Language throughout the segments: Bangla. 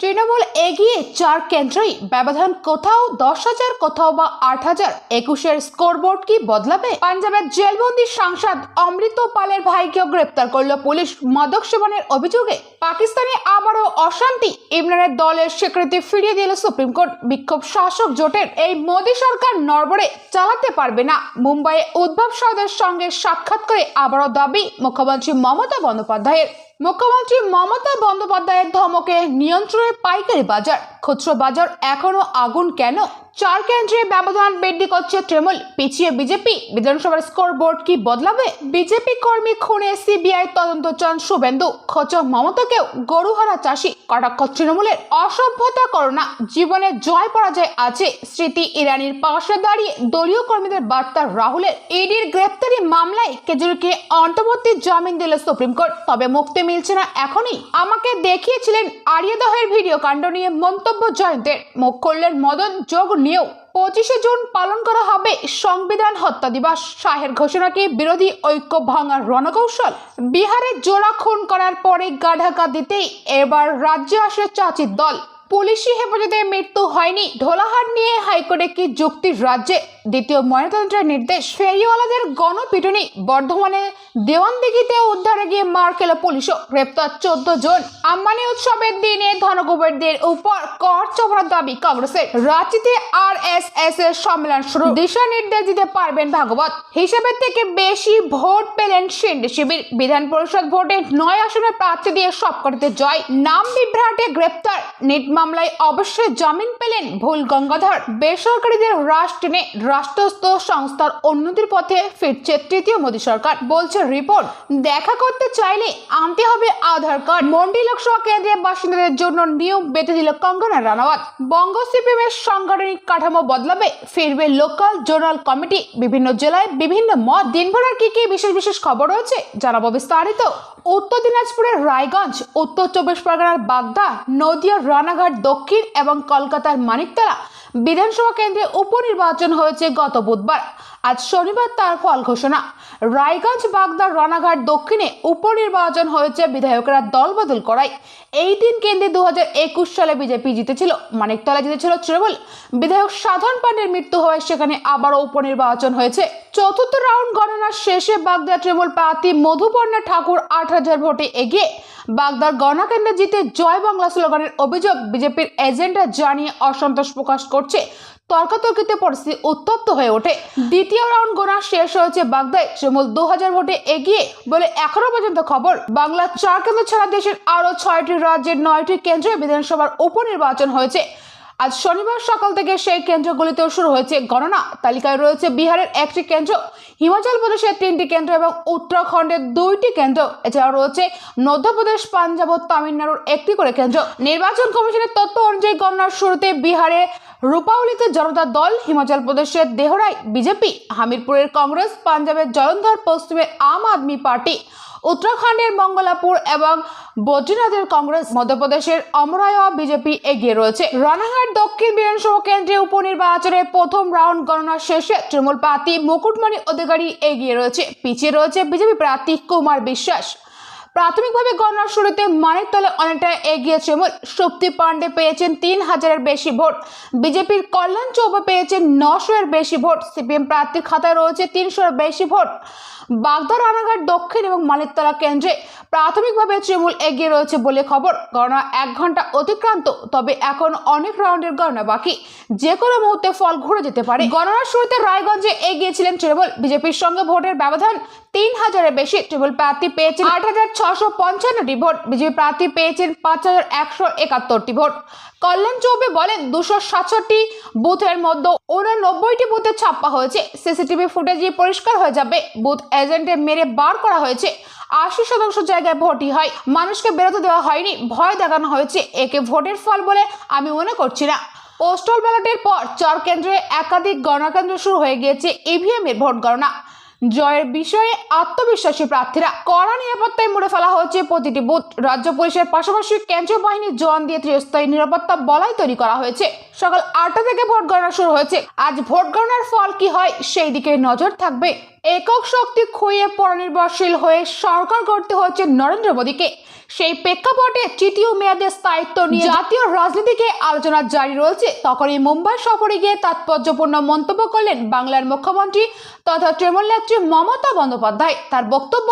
তৃণমূল এগিয়ে চার কেন্দ্রেই ব্যবধান কোথাও দশ হাজার, কোথাও বা আট হাজার। একুশের স্কোরবোর্ড কি বদলাবে? পাঞ্জাবের জেলবন্দি সাংসদ অমৃত পালের ভাইকেও গ্রেপ্তার করল পুলিশ। মাদক সেবনের অভিযোগে পাকিস্তানে আবারও অশান্তি। ইমরানের দলের স্বীকৃতি ফিরিয়ে দিল সুপ্রিম কোর্ট। বিক্ষোভ শাসক জোটের এই মোদী সরকার নরবরে চালাতে পারবে না। মুম্বাইয়ে উদ্ভব সরদের সঙ্গে সাক্ষাৎ করে আবারও দাবি, মুখ্যমন্ত্রী মমতা বন্দ্যোপাধ্যায়ের। মুখ্যমন্ত্রী মমতা বন্দ্যোপাধ্যায়ের ধমকে নিয়ন্ত্রণের পাইকারি বাজার। খুচরো বাজার এখনও আগুন কেন? চার কেন্দ্রে ব্যবধান বৃদ্ধি করছে তৃণমূল। পিছিয়ে বিজেপি। বিধানসভার স্কোর বোর্ড কি বদলাবে? বিজেপি কর্মী খুনে সিবিআই তদন্ত চান শুভেন্দু। খোঁচ মমতাকেও গরুহারা চাষি। কটাক্ষ তৃণমূলের অসভ্যতা করোনা। জীবনে জয় পরাজয় আছে। স্মৃতি ইরানির পাশে দাঁড়িয়ে দলীয় কর্মীদের বার্তা রাহুলের। ইডির গ্রেপ্তারি মামলায় কেজরিকে অন্তর্বর্তী জামিন দিল সুপ্রিম কোর্ট। তবে মুক্তি মিলছে না এখনই। আমাকে দেখিয়েছিলেন আরিয়াদহের ভিডিও। কাণ্ড নিয়ে মন্তব্য জয়ন্তের। মুখ করলেন মদন, যোগ নিয়েও। পঁচিশে জুন পালন করা হবে সংবিধান হত্যা দিবস। শাহের ঘোষণাকে বিরোধী ঐক্য ভাঙার রণকৌশল? বিহারে জোড়া খুন করার পরে গাঢাকা দিতেই এবার রাজ্যে আসে চাচির দল। পুলিশি হেফাজতে মৃত্যু হয়নি। ঢোলাহাট নিয়ে হাইকোর্টে কি যুক্তির রাজ্যে? দ্বিতীয় ময়নাতন্ত্রের নির্দেশ, ফেরিওয়ালাদের গণপিটুনি, বর্ধমানে দেওয়ানদিঘিতে উদ্ধারে গিয়ে মার খেল পুলিশও। গ্রেপ্তার চোদ্দ জন। আম্বানি উৎসবের দিনে ধনকুবেরদের উপর কর চড়ার দাবি কংগ্রেসের। রাঁচিতে আর এস এস এর সম্মেলন শুরু। দিশা নির্দেশ দিতে পারবেন ভাগবত। হিসেবের থেকে বেশি ভোট পেলেন সিন্ডি শিবির। বিধান পরিষদ ভোটে নয় আসনের প্রার্থী দিয়ে সবকটিতে জয়। নাম বিভ্রাটে গ্রেপ্তার। নিট মামলায় অবশ্যই জামিন পেলেন ভুল গঙ্গাধর। বেসরকারিদের রাষ্ট্রে রাষ্ট্রস্থ সংস্থার উন্নতির পথে ফিরছে তৃতীয় মোদী সরকার। বলছে রিপোর্ট দেখা করতে চাইলে আনতে হবে আধার কার্ড। মন্ডি লোকসভা কেন্দ্রের বাসিন্দাদের জন্য নিয়ম বেঁধে দিল কঙ্গনা রানাওয়াত। বঙ্গ সিপিএমের সাংগঠনিক কাঠামো বদলাবে, ফিরবে লোকাল জোনাল কমিটি। বিভিন্ন জেলায় বিভিন্ন মত। দিনভর আর কি কি বিশেষ বিশেষ খবর রয়েছে জানাব বিস্তারিত। উত্তর দিনাজপুরের রায়গঞ্জ, উত্তর চব্বিশ পরগনার বাগদা, নদিয়ার রানাঘাট দক্ষিণ এবং কলকাতার মানিকতলা। বিধানসভা কেন্দ্রে উপনির্বাচন হয়েছে গত বুধবার। আজ শনিবার তার ফল ঘোষণা। রায়গঞ্জ, বাগদা, রানাঘাট দক্ষিণে উপনির্বাচন হয়েছে, বিধায়করা দল বদল করায়। এই তিন কেন্দ্রে দু হাজার একুশ সালে বিজেপি জিতেছিল, মানিকতলা জিতেছিল তৃণমূল। বিধায়ক সাধন পান্ডের মৃত্যু হওয়ায় সেখানে আবারও উপনির্বাচন হয়েছে। চতুর্থ রাউন্ড গণনার শেষে বাগদা তৃণমূল প্রার্থী মধুপর্ণা ঠাকুর আট হাজার ভোটে এগিয়ে বাগদার গণনা কেন্দ্রে জিতে জয় বাংলা স্লোগানের অভিযোগ বিজেপির এজেন্ডা জানিয়ে অসন্তোষ প্রকাশ করছে। তর্কাতর্কিতে পরিস্থিতি উত্তপ্ত হয়ে ওঠে। দ্বিতীয় রাউন্ড গোনা শেষ হয়েছে বাগদায়। তৃণমূল দু হাজার ভোটে এগিয়ে বলে এখনও পর্যন্ত খবর। বাংলার চার কেন্দ্র ছাড়া দেশের আরও ছয়টি রাজ্যের নয়টি কেন্দ্রে বিধানসভার উপনির্বাচন হয়েছে। আজ শনিবার সকাল থেকে সেই কেন্দ্রগুলিতেও শুরু হয়েছে গণনা। তালিকায় রয়েছে বিহারের একটি কেন্দ্র, হিমাচল প্রদেশের তিনটি কেন্দ্র এবং উত্তরাখণ্ডের দুইটি কেন্দ্র। এছাড়াও রয়েছে মধ্যপ্রদেশ, পাঞ্জাব ও তামিলনাড়ুর একটি করে কেন্দ্র। নির্বাচন কমিশনের তথ্য অনুযায়ী গণনার শুরুতে বিহারে রূপাউলিতে জনতা দল, হিমাচল প্রদেশের দেহরাই বিজেপি, হামিরপুরের কংগ্রেস, পাঞ্জাবের জলন্ধর পশ্চিমের আম আদমি পার্টি। উত্তরাখণ্ডের মঙ্গলাপুর এবং বদ্রীনাথের কংগ্রেস, মধ্যপ্রদেশের অমরায় বিজেপি এগিয়ে রয়েছে। রানাঘাট, দক্ষিণ বিধানসভা কেন্দ্রে উপনির্বাচনের প্রথম রাউন্ড গণনা শেষে তৃণমূল প্রার্থী মুকুটমণি অধিকারী এগিয়ে রয়েছে। পিছিয়ে রয়েছে বিজেপি প্রার্থী কুমার বিশ্বাস। প্রাথমিকভাবে গণনার শুরুতে মানিকতলে অনেকটা এগিয়ে তৃণমূল শক্তি পাণ্ডে পেয়েছেন তিন হাজারের বেশি ভোট। বিজেপির কল্যাণ চৌবে পেয়েছেন নশো এর বেশি ভোট। সিপিএম প্রার্থীর খাতায় রয়েছে তিনশোর বেশি ভোট। বাগদা রানাঘাট, দক্ষিণ এবং মানিকতলা কেন্দ্রে প্রাথমিকভাবে তৃণমূল এগিয়ে রয়েছে বলে খবর। গণনা এক ঘণ্টা অতিক্রান্ত, তবে এখন অনেক রাউন্ডের গণনা বাকি। যে কোনো মুহূর্তে ফল ঘুরে যেতে পারে। গণনার শুরুতে রায়গঞ্জে এগিয়েছিলেন তৃণমূল। বিজেপির সঙ্গে ভোটের ব্যবধান তিন হাজারের বেশি। তৃণমূল প্রার্থী পেয়েছেন আট হাজার ছশো পঞ্চান্নটি ভোট। বিজেপি প্রার্থী পেয়েছেন পাঁচ হাজার একশো একাত্তরটি ভোট। কল্যাণ চৌবে বলেন, দুশো সাতষট্টি বুথের মধ্যে উননব্বইটি বুথে ছাপ্পা হয়েছে। সিসিটিভি ফুটেজে পরিষ্কার হয়ে যাবে। বুথ এজেন্টে মেরে বার করা হয়েছে। আশি শতাংশ জায়গায় ভোটই হয়। মানুষকে বেরোতে দেওয়া হয়নি। ভয় দেখানো হয়েছে। একে ভোটের ফল বলে আমি মনে করছি না। পোস্টাল ব্যালটের পর চার কেন্দ্রে একাধিক গণনা কেন্দ্র শুরু হয়ে গিয়েছে ইভিএম এর ভোট গণনা। জয়ের বিষয়ে আত্মবিশ্বাসী প্রার্থীরা কড়া নিরাপত্তায় মুড়ে ফেলা হয়েছে প্রতিটি বুথ। রাজ্য পুলিশের পাশাপাশি কেন্দ্রীয় বাহিনীর জওয়ান দিয়ে ত্রিস্থায়ী নিরাপত্তা বলাই তৈরি করা হয়েছে। সকাল আটটা থেকে ভোট গণনা শুরু হয়েছে। আজ ভোট গণনার ফল কি হয় সেই দিকে নজর থাকবে। একক শক্তি খুঁয়ে পরনির্ভরশীল হয়ে সরকার গড়তে হচ্ছে নরেন্দ্র মোদীকে। সেই প্রেক্ষাপটে তৃতীয় মেয়াদে স্থায়িত্ব নিয়ে জাতীয় রাজনীতিকে আলোচনা জারি রয়েছে। তখনই মুম্বাই সফরে গিয়ে তাৎপর্যপূর্ণ মন্তব্য করলেন বাংলার মুখ্যমন্ত্রী তথা তৃণমূল নেত্রী মমতা বন্দ্যোপাধ্যায় তার বক্তব্য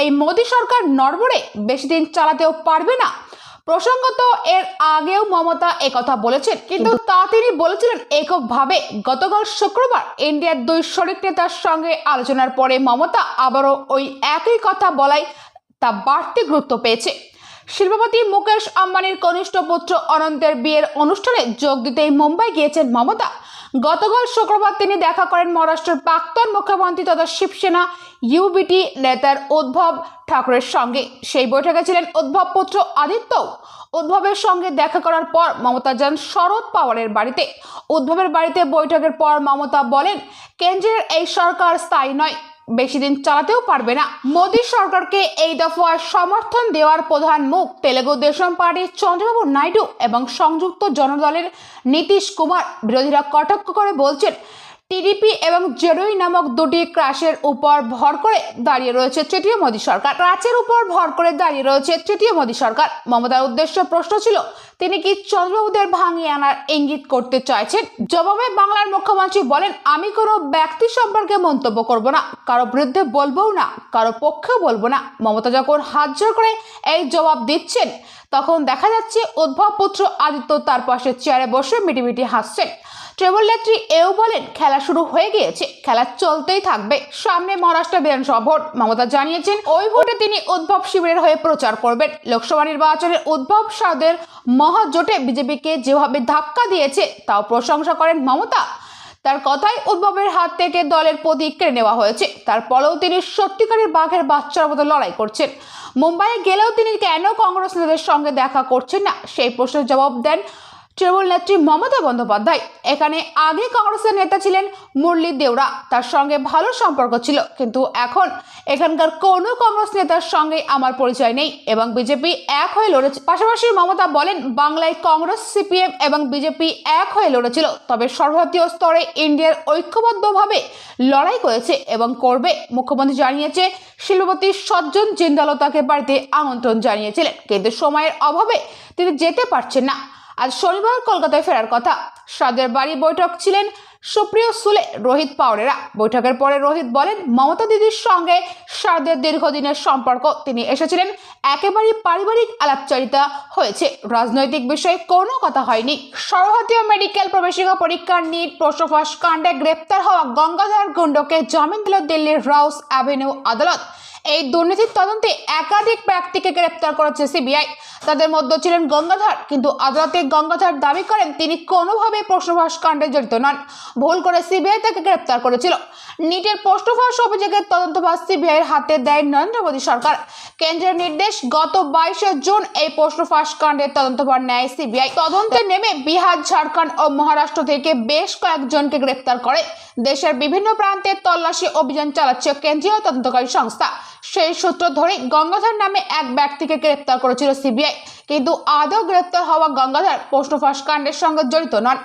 এই মোদী সরকার নড়বড়ে বেশি দিন চালাতেও পারবে না। প্রসঙ্গত এর আগেও মমতা একথা বলেছেন কিন্তু তা তিনি বলেছিলেন এককভাবে। গতকাল শুক্রবার ইন্ডিয়ার দুই শরিক নেতার সঙ্গে আলোচনার পরে মমতা আবারও ওই একই কথা বলাই তা বাড়তি গুরুত্ব পেয়েছে। শিল্পপতি মুকেশ আম্বানির কনিষ্ঠ পুত্র অনন্তের বিয়ের অনুষ্ঠানে যোগ দিতেই মুম্বাই গিয়েছেন মমতা। গতকাল শুক্রবার তিনি দেখা করেন মহারাষ্ট্রের প্রাক্তন মুখ্যমন্ত্রী তথা শিবসেনা ইউবিটি নেতার উদ্ভব ঠাকুরের সঙ্গে। সেই বৈঠকে ছিলেন উদ্ভব পুত্র আদিত্য। উদ্ভবের সঙ্গে দেখা করার পর মমতা যান শরদ পাওয়ারের বাড়িতে। উদ্ভবের বাড়িতে বৈঠকের পর মমতা বলেন, কেন্দ্রের এই সরকার স্থায়ী নয়। বেশি দিন চালাতেও পারবে না। মোদী সরকারকে এই দফায় সমর্থন দেওয়ার প্রধান মুখ তেলেগু দেশম পার্টির চন্দ্রবাবু নাইডু এবং সংযুক্ত জনদলের নীতিশ কুমার। বিরোধীরা কটাক্ষ করে বলছেন টিডিপি এবং জেরোই নামক দুটি ক্রাশের উপর ভর করে দাঁড়িয়ে রয়েছে তৃতীয় মোদী সরকার। ক্রাচের উপর ভর করে দাঁড়িয়ে রয়েছে তৃতীয় মোদী সরকার। মমতার উদ্দেশ্য প্রশ্ন ছিল, তিনি কি চন্দ্রবাবুদের ভাঙিয়ে আনার ইঙ্গিত করতে চাইছেন? জবাবে বাংলার মুখ্যমন্ত্রী বলেন, আমি কোনো ব্যক্তি সম্পর্কে মন্তব্য করব না, কারও বিরুদ্ধে বলবোও না, কারও পক্ষেও বলব না। মমতা যখন হাত জোর করে এই জবাব দিচ্ছেন, তখন দেখা যাচ্ছে, উদ্ভব পুত্র আদিত্য তার পাশে চেয়ারে বসে মিটিমিটি হাসছেন। ট্রেবল নেত্রী এও বলেন, খেলা শুরু হয়ে গিয়েছে। খেলা চলতেই থাকবে। সামনে মহারাষ্ট্র বিধানসভা ভোট। মমতা জানিয়েছেন, ওই ভোটে তিনি উদ্ভব শিবিরের হয়ে প্রচার করবেন। লোকসভা নির্বাচনের উদ্ভব সাদের মহাজোটে বিজেপিকে যেভাবে ধাক্কা দিয়েছে, তাও প্রশংসা করেন মমতা। তার কথাই উদ্ভবের হাত থেকে দলের প্রতীক কেড়ে নেওয়া হয়েছে। তারপরেও তিনি সত্যিকারের বাঘের বাচ্চার মতো লড়াই করছেন। মুম্বাইয়ে গেলেও তিনি কেন কংগ্রেস নেতাদের সঙ্গে দেখা করছেন না? সেই প্রশ্নের জবাব দেন তৃণমূল নেত্রী মমতা বন্দ্যোপাধ্যায়। এখানে আগে কংগ্রেসের নেতা ছিলেন মুরলী দেওরা। তার সঙ্গে ভালো সম্পর্ক ছিল, কিন্তু এখন এখানকার কোনো কংগ্রেস নেতার সঙ্গে আমার পরিচয় নেই এবং বিজেপি এক হয়ে লড়েছে। পাশাপাশি মমতা বলেন, বাংলায় কংগ্রেস, সিপিএম এবং বিজেপি এক হয়ে লড়েছিল, তবে সর্বভারতীয় স্তরে ইন্ডিয়ার ঐক্যবদ্ধভাবে লড়াই করেছে এবং করবে। মুখ্যমন্ত্রী জানিয়েছে, শিল্পপতি সজ্জন জিন্দালও তাকে বাড়িতে আমন্ত্রণ জানিয়েছিলেন, কিন্তু সময়ের অভাবে তিনি যেতে পারছেন না। আজ শনিবার কলকাতায় ফেরার কথা। সাদের বাড়ি বৈঠক ছিলেন সুপ্রিয় সুলে, রোহিত পাওয়ারেরা। বৈঠকের পরে রোহিত বলেন, মমতা দিদির সঙ্গে সারদের দীর্ঘদিনের সম্পর্ক, তিনি এসেছিলেন, একেবারেই পারিবারিক আলাপচারিতা হয়েছে। রাজনৈতিক বিষয়ে কোনো কথা হয়নি। সর্বভারতীয় মেডিকেল প্রবেশিকা পরীক্ষার নিট প্রসফাস কাণ্ডে গ্রেপ্তার হওয়া গঙ্গাধর গুন্ডকে জামিন দিল দিল্লির রাউস অ্যাভিনিউ আদালত। এই দুর্নীতির তদন্তে একাধিক ব্যক্তিকে গ্রেপ্তার করেছে সিবিআই। তাদের মধ্যে ছিলেন গঙ্গাধর, কিন্তু আদালতে গঙ্গাধর দাবি করেন তিনি কোনোভাবেই প্রশ্নভাস কাণ্ডে জড়িত নন। ভুল করে সিবিআই তাকে গ্রেপ্তার করেছিল। নিটের প্রশ্নভাস অভিযোগের তদন্তভার সিবিআইয়ের হাতে দেয় নরেন্দ্র মোদী সরকার। কেন্দ্রের নির্দেশ, গত বাইশে জুন এই প্রশ্নফাঁস কাণ্ডের তদন্তভার নেয় সিবিআই। তদন্তে নেমে বিহার, ঝাড়খণ্ড ও মহারাষ্ট্র থেকে বেশ কয়েকজনকে গ্রেপ্তার করে। দেশের বিভিন্ন প্রান্তে তল্লাশি অভিযান চালাচ্ছে কেন্দ্রীয় তদন্তকারী সংস্থা। সেই সূত্র ধরে গঙ্গাধর নামে এক ব্যক্তিকে গ্রেপ্তার করেছিল সিবিআই। কিন্তু আদৌ গ্রেপ্তার হওয়া গঙ্গাধর প্রশ্নফাঁস কাণ্ডের সঙ্গে জড়িত নন।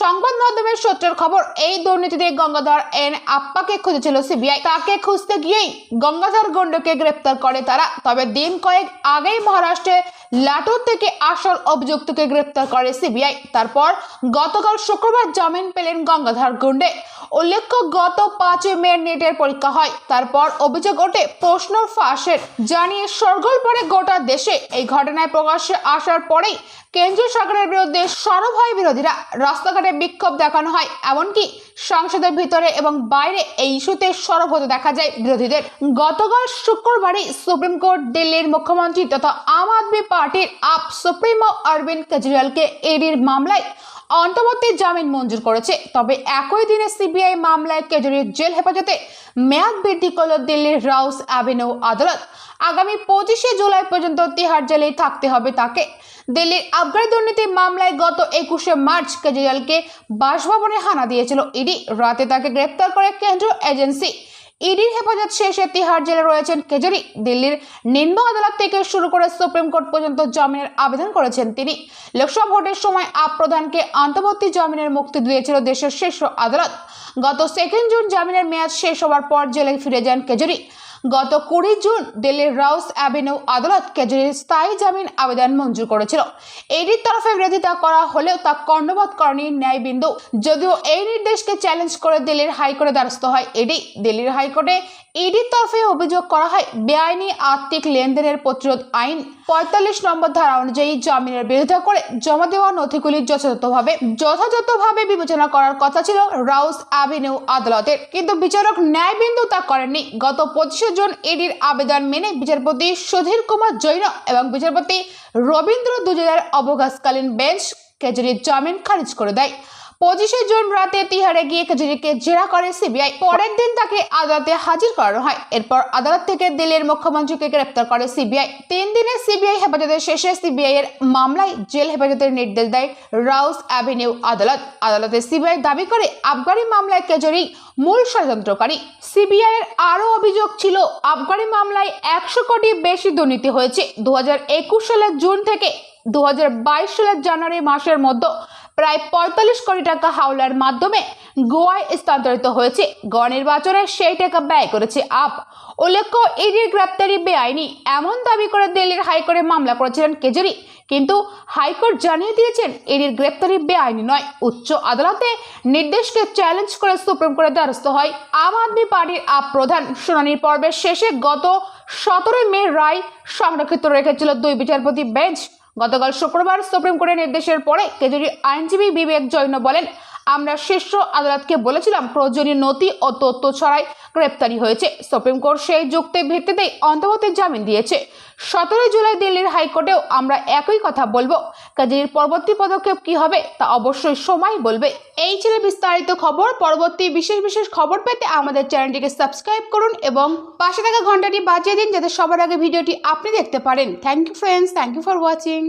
সংবাদ মাধ্যমের সূত্রের খবর, এই দুর্নীতি দিয়ে গঙ্গাধর এন আপ্পাকে খুঁজেছিল সিবিআই। তাকে খুঁজতে গিয়েই গঙ্গাধর গন্ডকে গ্রেপ্তার করে তারা। তবে দিন কয়েক আগেই মহারাষ্ট্রে লাটুর থেকে আসল অভিযুক্তকে গ্রেপ্তার করে সিবিআই। তারপর গতকাল শুক্রবার জামিন পেলেন গঙ্গাধর গুন্ডে। উল্লেখ্য, গত পাঁচই মে নেটের পরীক্ষা হয়। তারপর অভিযোগ ওঠে প্রশ্ন ফাঁসের জানিয়ে সরগোল পরে গোটা দেশে। এই ঘটনায় প্রকাশ্যে আসার পরেই কেন্দ্রীয় সরকারের বিরুদ্ধে সরব হয় বিরোধীরা। রাস্তাঘাটে বিক্ষোভ দেখানো হয়, এমনকি সংসদের ভিতরে এবং বাইরে এই ইস্যুতে সরব হতে দেখা যায় বিরোধীদের। গতকাল শুক্রবারই সুপ্রিম কোর্ট দিল্লির মুখ্যমন্ত্রী তথা আম আদমি পার্টির আপ সুপ্রিমো অরবিন্দ কেজরিওয়ালকে এডির মামলায় অন্তর্বর্তী জামিন মঞ্জুর করেছে। তবে একই দিনে সিবিআই মামলায় কেজরির জেল হেফাজতে মেয়াদ বৃদ্ধি করল দিল্লির রাউস অ্যাভিনিউ আদালত। আগামী পঁচিশে জুলাই পর্যন্ত তিহার জেলেই থাকতে হবে তাকে। দিল্লির আবগারি দুর্নীতি মামলায় গত একুশে মার্চ কেজরিওয়ালকে বাসভবনে হানা দিয়েছিল ইডি। রাতে তাকে গ্রেপ্তার করে কেন্দ্রীয় এজেন্সি। ইডির হেফাজত শেষে তিহার জেলে রয়েছেন কেজরি। দিল্লির নিম্ন আদালত থেকে শুরু করে সুপ্রিম কোর্ট পর্যন্ত জামিনের আবেদন করেছেন তিনি। লোকসভা ভোটের সময় আপ প্রধানকে আন্তর্বর্তী জামিনের মুক্তি দিয়েছিল দেশের শীর্ষ আদালত। গত সেকেন্ড জুন জামিনের মেয়াদ শেষ হওয়ার পর জেলে ফিরে যান কেজরি। গত কুড়ি জুন দিল্লির রাউস অ্যাভিনিউ আদালত কেজরির স্থায়ী জামিন আবেদন মঞ্জুর করেছিল। এডির তরফে বিরোধিতা করা হলেও তা কর্ণপাত করেনি ন্যায়বিন্দু। যদিও এই নির্দেশকে চ্যালেঞ্জ করে দিল্লির হাইকোর্টে দ্বারস্থ হয় এডি। দিল্লির হাইকোর্টে ইডির তরফে অভিযোগ করা হয়, বেআইনি আর্থিক লেনদেনের প্রতিরোধ আইন পঁয়তাল্লিশ নম্বর ধারা অনুযায়ী জামিনের বিরোধিতা করে জমা দেওয়া নথিগুলি যথাযথভাবে যথাযথভাবে বিবেচনা করার কথা ছিল রাউস অ্যাভিনিউ আদালতের। কিন্তু বিচারক ন্যায়বিন্দু তা করেননি। গত পঁচিশে জুন ইডির আবেদন মেনে বিচারপতি সুধীর কুমার জৈন এবং বিচারপতি রবীন্দ্র দুজনের অবকাশকালীন বেঞ্চ কেজরির জামিন খারিজ করে দেয়। পঁচিশে জুন রাতে তিহারে গিয়ে কেজরিকে জেরা করে সিবিআই। পরের দিন তাকে আদালতে হাজির করানো হয়। এরপর আদালত থেকে দিল্লির মুখ্যমন্ত্রীকে গ্রেপ্তার করে সিবিআই। তিন দিনের সিবিআই হেফাজতের শেষে সিবিআই এর মামলায় জেল হেফাজতের নির্দেশ দেয় রাউস অ্যাভিনিউ আদালত। আদালতে সিবিআই দাবি করে আবগারি মামলায় কেজরি মূল ষড়যন্ত্রকারী। সিবিআই এর আরও অভিযোগ ছিল আবগারি মামলায় একশো কোটি বেশি দুর্নীতি হয়েছে। দু হাজার একুশ সালের জুন থেকে দু হাজার বাইশ সালের জানুয়ারি মাসের মধ্যে প্রায় পঁয়তাল্লিশ কোটি টাকা হাওলার মাধ্যমে গোয়ায় স্থানান্তরিত হয়েছে। গণ নির্বাচনে সেই টাকা ব্যয় করেছে আপ। উল্লেখ্য, ইডির গ্রেপ্তারি বেআইনি। এমন দাবি করে দিল্লির হাইকোর্টে মামলা করেছিলেন কেজরি। কিন্তু হাইকোর্ট জানিয়ে দিয়েছেন, ইডির গ্রেপ্তারি বেআইনি নয়। উচ্চ আদালতে নির্দেশকে চ্যালেঞ্জ করে সুপ্রিম কোর্টের দ্বারস্থ হয় আম আদমি পার্টির আপ প্রধান। শুনানির পর্বের শেষে গত সতেরোই মে রায় সংরক্ষিত রেখেছিল দুই বিচারপতি বেঞ্চ। গতকাল শুক্রবার সুপ্রিম কোর্টের নির্দেশের পরে কেজরি আইনজীবী বিবেক জৈন বলেন আমরা শীর্ষ আদালতকে বলেছিলাম, প্রয়োজনীয় নথি ও তথ্য ছড়াই গ্রেপ্তারি হয়েছে। সুপ্রিম কোর্ট সেই যুক্তির ভিত্তিতেই অন্তর্বর্তী জামিন দিয়েছে। সতেরোই জুলাই দিল্লির হাইকোর্টেও আমরা একই কথা বলব। কাজের পরবর্তী পদক্ষেপ কি হবে তা অবশ্যই সময় বলবে। এই ছিল বিস্তারিত খবর। পরবর্তী বিশেষ বিশেষ খবর পেতে আমাদের চ্যানেলটিকে সাবস্ক্রাইব করুন এবং পাশে থাকা ঘন্টাটি বাজিয়ে দিন যাতে সবার আগে ভিডিওটি আপনি দেখতে পারেন। Thank you friends thank you for watching